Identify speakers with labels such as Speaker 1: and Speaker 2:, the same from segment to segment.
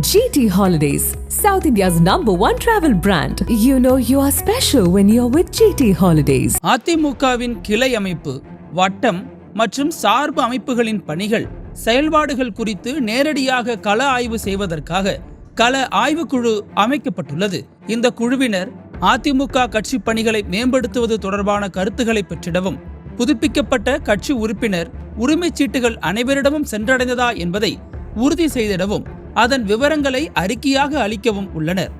Speaker 1: GT Holidays, South India's number one travel brand. You know you are special when you're with GT Holidays.
Speaker 2: அதிமுகவின் கிளை அமைப்பு வட்டம் மற்றும் சார்பு அமைப்புகளின் பணிகள் செயல்பாடுகள் குறித்து நேரடியாக கள ஆய்வு செய்வதற்காக கள ஆய்வுக்குழு அமைக்கப்பட்டுள்ளது இந்த குழுவினர் அதிமுக கட்சி பணிகளை மேம்படுத்துவது தொடர்பான கருத்துக்களை பெற்றிடவும் புதுப்பிக்கப்பட்ட கட்சி உறுப்பினர் உரிமைச் சீட்டுகள் அனைவரிடமும் சென்றடைந்ததா என்பதை உறுதி செய்திடவும் அதன் விவரங்களை அறிக்கையாக அளிக்கவும் உள்ளனர்.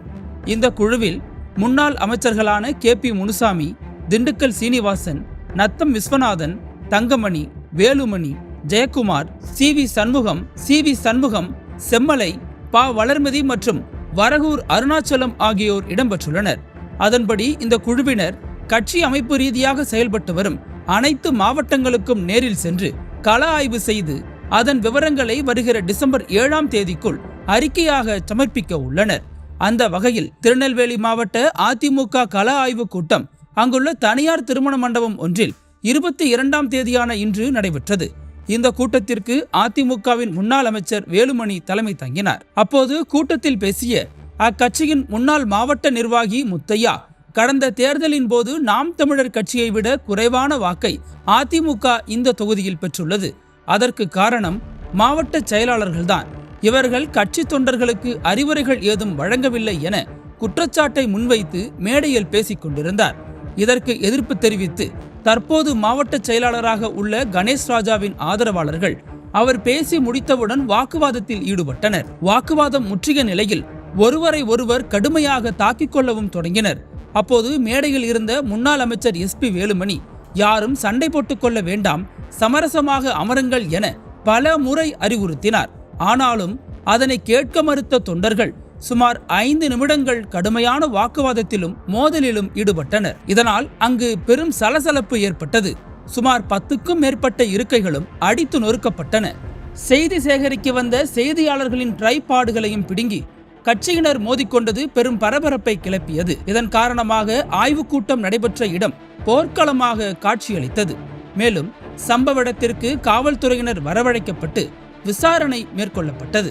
Speaker 2: இந்த குழுவில் முன்னாள் அமைச்சர்களான K P Munusamy Dindigul Srinivasan Natham Viswanathan Thangamani Velumani Jayakumar C V Shanmugam C V Shanmugam Semmalai Pa Valarmathi மற்றும் வரகூர் அருணாச்சலம் ஆகியோர் இடம்பெற்றுள்ளனர். அதன்படி இந்த குழுவினர் கட்சி அமைப்பு ரீதியாக செயல்பட்டு வரும் அனைத்து மாவட்டங்களுக்கும் நேரில் சென்று கள ஆய்வு செய்து அதன் விவரங்களை வருகிற டிசம்பர் ஏழாம் தேதிக்குள் அறிக்கையாக சமர்ப்பிக்க உள்ளனர். அந்த வகையில் திருநெல்வேலி மாவட்ட அதிமுக கள ஆய்வு கூட்டம் அங்குள்ள தனியார் திருமண மண்டபம் ஒன்றில் இருபத்தி இரண்டாம் தேதியான இன்று நடைபெற்றது. இந்த கூட்டத்திற்கு அதிமுகவின் முன்னாள் அமைச்சர் வேலுமணி தலைமை தங்கினார். அப்போது கூட்டத்தில் பேசிய அக்கட்சியின் முன்னாள் மாவட்ட நிர்வாகி முத்தையா கடந்த தேர்தலின் போது நாம் தமிழர் கட்சியை விட குறைவான வாக்கை அதிமுக இந்த தொகுதியில் பெற்றுள்ளது. அதற்கு காரணம் மாவட்ட செயலாளர்கள்தான். இவர்கள் கட்சி தொண்டர்களுக்கு அறிவுரைகள் ஏதும் வழங்கவில்லை என குற்றச்சாட்டை முன்வைத்து மேடையில் பேசிக் கொண்டிருந்தார். இதற்கு எதிர்ப்பு தெரிவித்து தற்போது மாவட்ட செயலாளராக உள்ள கணேஷ் ராஜாவின் ஆதரவாளர்கள் அவர் பேசி முடித்தவுடன் வாக்குவாதத்தில் ஈடுபட்டனர். வாக்குவாதம் முற்றிய நிலையில் ஒருவரை ஒருவர் கடுமையாக தாக்கிக் கொள்ளவும் தொடங்கினர். அப்போது மேடையில் இருந்த முன்னாள் அமைச்சர் எஸ் பி வேலுமணி யாரும் சண்டை போட்டுக்கொள்ள வேண்டாம் சமரசமாக அமருங்கள் என பல முறை அறிவுறுத்தினார். ஆனாலும் அதனை கேட்க மறுத்த தொண்டர்கள் சுமார் ஐந்து நிமிடங்கள் கடுமையான வாக்குவாதத்திலும் மோதலிலும் ஈடுபட்டனர். இதனால் அங்கு பெரும் சலசலப்பு ஏற்பட்டது. சுமார் பத்துக்கும் மேற்பட்ட இருக்கைகளும் அடித்து நொறுக்கப்பட்டன. செய்தி சேகரிக்க வந்த செய்தியாளர்களின் ட்ரைபாடுகளையும் பிடுங்கி கட்சியினர் மோதிக்கொண்டது பெரும் பரபரப்பை கிளப்பியது. இதன் காரணமாக ஆய்வுக் கூட்டம் நடைபெற்ற இடம் போர்க்களமாக காட்சியளித்தது. மேலும் சம்பவ இடத்திற்கு காவல்துறையினர் வரவழைக்கப்பட்டு விசாரணை மேற்கொள்ளப்பட்டது.